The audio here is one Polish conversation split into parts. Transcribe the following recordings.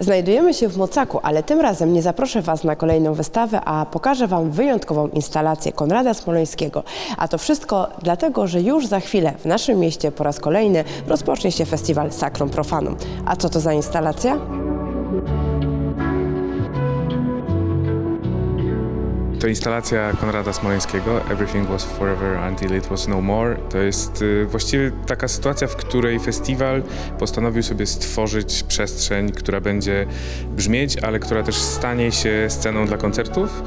Znajdujemy się w Mocaku, ale tym razem nie zaproszę Was na kolejną wystawę, a pokażę Wam wyjątkową instalację Konrada Smoleńskiego. A to wszystko dlatego, że już za chwilę w naszym mieście po raz kolejny rozpocznie się festiwal Sacrum Profanum. A co to za instalacja? To instalacja Konrada Smoleńskiego, Everything Was Forever Until It Was No More. To jest y, właściwie taka sytuacja, w której festiwal postanowił sobie stworzyć przestrzeń, która będzie brzmieć, ale która też stanie się sceną dla koncertów.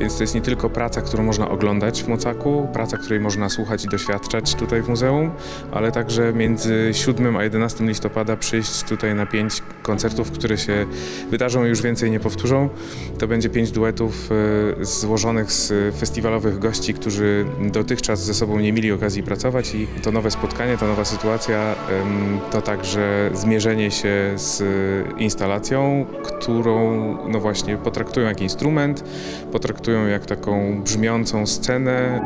Więc to jest nie tylko praca, którą można oglądać w Mocaku, praca, której można słuchać i doświadczać tutaj w muzeum, ale także między 7 a 11 listopada przyjść tutaj na pięć koncertów, które się wydarzą i już więcej nie powtórzą. To będzie pięć duetów y, złożonych z festiwalowych gości, którzy dotychczas ze sobą nie mieli okazji pracować i to nowe spotkanie, ta nowa sytuacja to także zmierzenie się z instalacją, którą no właśnie potraktują jak instrument, potraktują jak taką brzmiącą scenę.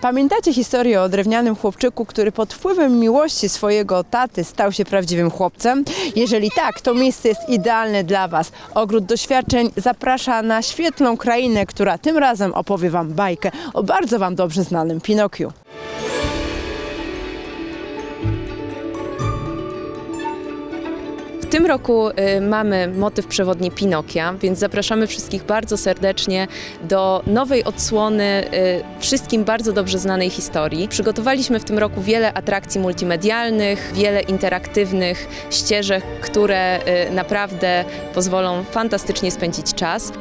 Pamiętacie historię o drewnianym chłopczyku, który pod wpływem miłości swojego taty stał się prawdziwym chłopcem? Jeżeli tak, to miejsce jest idealne dla Was. Ogród Doświadczeń zaprasza na świetlą krainę, która tym razem opowie Wam bajkę o bardzo Wam dobrze znanym Pinokiu. Tym roku y, mamy motyw przewodni Pinokia, więc zapraszamy wszystkich bardzo serdecznie do nowej odsłony y, wszystkim bardzo dobrze znanej historii. Przygotowaliśmy w tym roku wiele atrakcji multimedialnych, wiele interaktywnych ścieżek, które y, naprawdę pozwolą fantastycznie spędzić czas.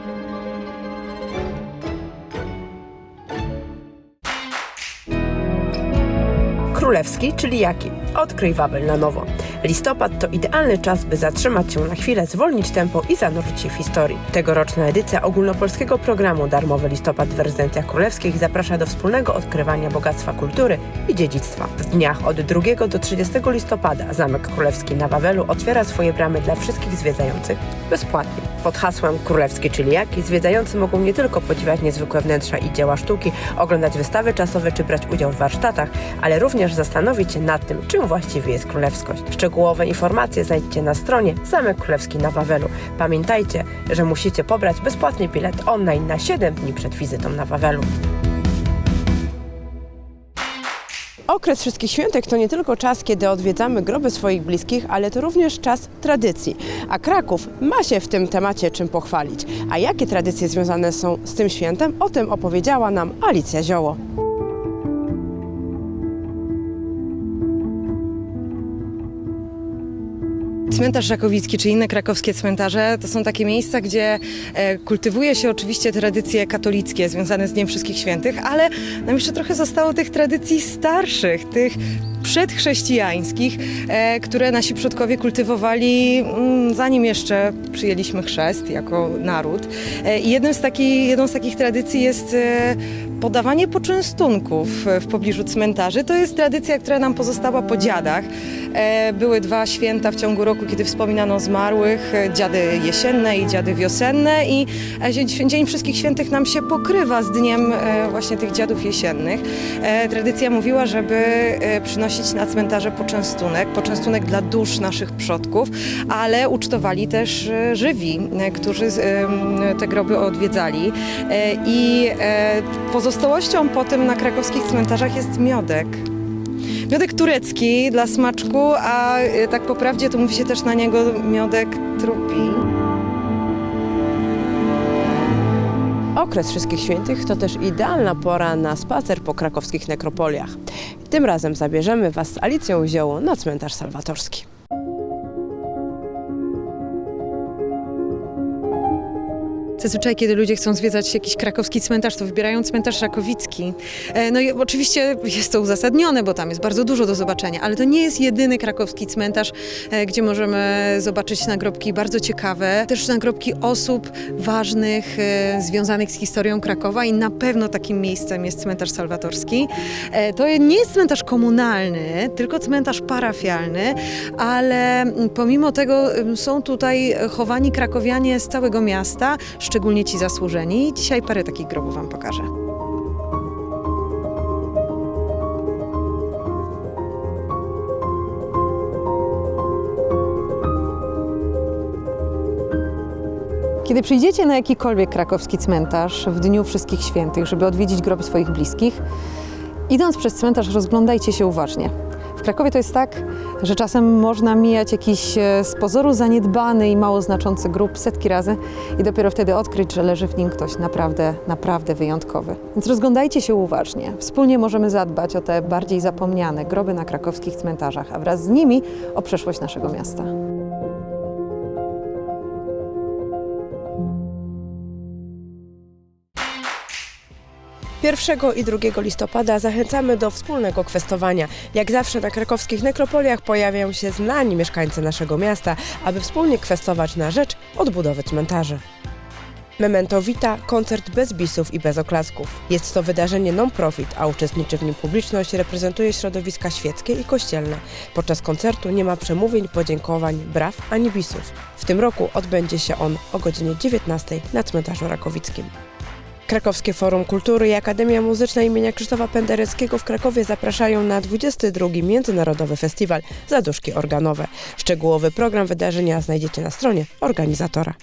Królewski, czyli jaki? Odkryj Wabel na nowo. Listopad to idealny czas, by zatrzymać się na chwilę, zwolnić tempo i zanurzyć się w historii. Tegoroczna edycja ogólnopolskiego programu Darmowy Listopad w rezydencjach królewskich zaprasza do wspólnego odkrywania bogactwa kultury i dziedzictwa. W dniach od 2 do 30 listopada Zamek Królewski na Wawelu otwiera swoje bramy dla wszystkich zwiedzających bezpłatnie. Pod hasłem Królewski, czyli jaki, zwiedzający mogą nie tylko podziwiać niezwykłe wnętrza i dzieła sztuki, oglądać wystawy czasowe czy brać udział w warsztatach, ale również zastanowić się nad tym, czym właściwie jest królewskość. Szczegółowe informacje znajdziecie na stronie Zamek Królewski na Wawelu. Pamiętajcie, że musicie pobrać bezpłatny bilet online na 7 dni przed wizytą na Wawelu. Okres Wszystkich Świętek to nie tylko czas, kiedy odwiedzamy groby swoich bliskich, ale to również czas tradycji. A Kraków ma się w tym temacie czym pochwalić. A jakie tradycje związane są z tym świętem? O tym opowiedziała nam Alicja Zioło. Cmentarz Rakowicki czy inne krakowskie cmentarze to są takie miejsca, gdzie e, kultywuje się oczywiście tradycje katolickie związane z Dniem Wszystkich Świętych, ale nam jeszcze trochę zostało tych tradycji starszych, tych przedchrześcijańskich, e, które nasi przodkowie kultywowali mm, zanim jeszcze przyjęliśmy chrzest jako naród. E, I jednym z taki, jedną z takich tradycji jest e, podawanie poczęstunków w pobliżu cmentarzy. To jest tradycja, która nam pozostała po dziadach. Były dwa święta w ciągu roku, kiedy wspominano zmarłych, dziady jesienne i dziady wiosenne i Dzień Wszystkich Świętych nam się pokrywa z dniem właśnie tych dziadów jesiennych. Tradycja mówiła, żeby e, na cmentarze poczęstunek, poczęstunek dla dusz naszych przodków, ale ucztowali też e, żywi, e, którzy te groby odwiedzali. E, I pozostałością potem na krakowskich cmentarzach jest miodek. Miodek turecki dla smaczku, a tak po prawdzie to mówi się też na niego miodek trupi. Okres Wszystkich Świętych to też idealna pora na spacer po krakowskich nekropoliach. Tym razem zabierzemy Was z Alicją Zioło na cmentarz salwatorski. Zazwyczaj, kiedy ludzie chcą zwiedzać jakiś krakowski cmentarz, to wybierają cmentarz rakowicki. E, No i oczywiście jest to uzasadnione, bo tam jest bardzo dużo do zobaczenia, ale to nie jest jedyny krakowski cmentarz, e, gdzie możemy zobaczyć nagrobki bardzo ciekawe, też nagrobki osób ważnych, e, związanych z historią Krakowa i na pewno takim miejscem jest cmentarz salwatorski. To nie jest cmentarz komunalny, tylko cmentarz parafialny, ale pomimo tego są tutaj chowani krakowianie z całego miasta, szczególnie ci zasłużeni. Dzisiaj parę takich grobów Wam pokażę. Kiedy przyjdziecie na jakikolwiek krakowski cmentarz w Dniu Wszystkich Świętych, żeby odwiedzić grob swoich bliskich, idąc przez cmentarz rozglądajcie się uważnie. Krakowie to jest tak, że czasem można mijać jakiś e, z pozoru zaniedbany i mało znaczący grób setki razy i dopiero wtedy odkryć, że leży w nim ktoś naprawdę, naprawdę wyjątkowy. Więc rozglądajcie się uważnie. Wspólnie możemy zadbać o te bardziej zapomniane groby na krakowskich cmentarzach, a wraz z nimi o przeszłość naszego miasta. 1 i 2 listopada zachęcamy do wspólnego kwestowania. Jak zawsze na krakowskich nekropoliach pojawiają się znani mieszkańcy naszego miasta, aby wspólnie kwestować na rzecz odbudowy cmentarzy. Memento Vita, koncert bez bisów i bez oklasków. Jest to wydarzenie non-profit, a uczestniczy w nim publiczność reprezentuje środowiska świeckie i kościelne. Podczas koncertu nie ma przemówień, podziękowań, braw ani bisów. W tym roku odbędzie się on o godzinie 19 na cmentarzu rakowickim. Krakowskie Forum Kultury i Akademia Muzyczna imienia Krzysztofa Pendereckiego w Krakowie zapraszają na 22 Międzynarodowy Festiwal Zaduszki Organowe. Szczegółowy program wydarzenia znajdziecie na stronie organizatora.